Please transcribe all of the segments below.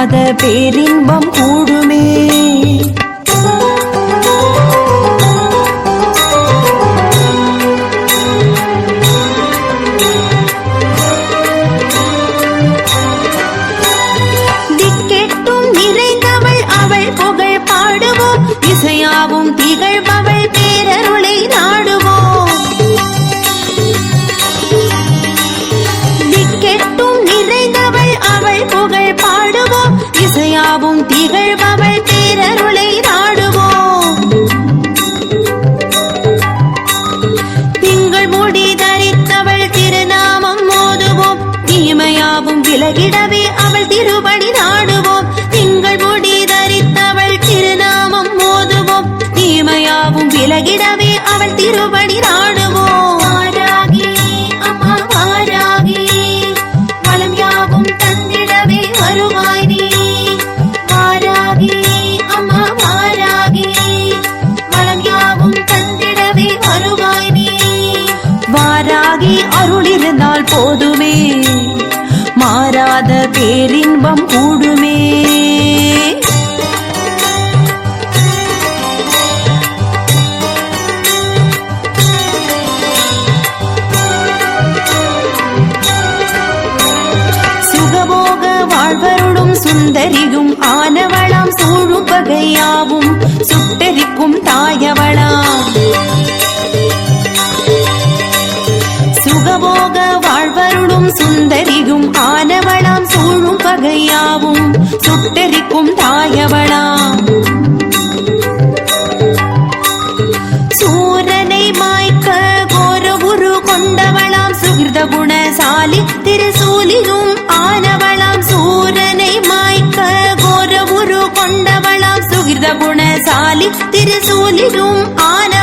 இல்லாத பேரின்பம் கூடுமே. திக்கெட்டும் நிறைந்தவள் அவள் புகழ் பாடுவோம். இசையாவும் திகழ்பவள் பேரருளை நாடுவோம். திங்கள் முடி தரித்தவள் திருநாமம் மோதுவோம். தீமையாவும் விலகிடவே மாறாத பேரின்பம் கூடுமே. சுகபோக வாழ்வருடும் சுந்தரியும் ஆனவளாம் சூழும் பகையாவும் சுட்டரிக்கும் தாயவளாம். சுகபோக அருளும் சுந்தரியும் ஆனவளாம் சூழும் பகையாவும் சுட்டரிக்கும் தாயவளாம். சூரனை மாய்க்க கோர உரு கொண்டவளாம் சுகிருத குணசாலி திருசூலியும் ஆனவளாம். சூரனை மாய்க்க கோர உரு கொண்டவளாம் சுகிருத குணசாலி திருசூலியும் ஆன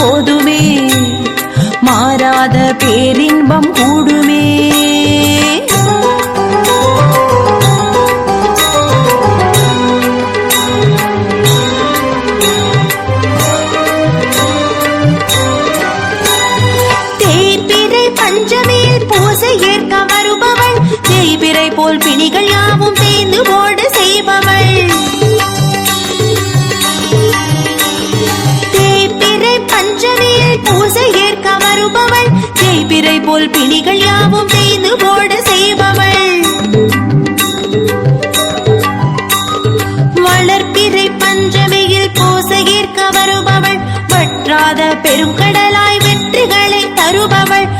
போதுமே. மாறாத பேரின்பம் கூடுமே. தேய்பிறை பஞ்சமியில் பூசை ஏற்க வருபவள் தேய்பிறை போல் பிணிகள் யாவும் தேய்ந்து ஓட செய்பவள் தேய்பிறை பூசை ஏற்க வருபவள் தேய்பிறை போல் பிணிகள் யாவும் செய்து போட செய்பவள். வளர்ப்பிறை பஞ்சமியில் பூசை ஏற்க வருபவள். வற்றாத பெருங்கடலாய் வெற்றிகளை தருபவள்.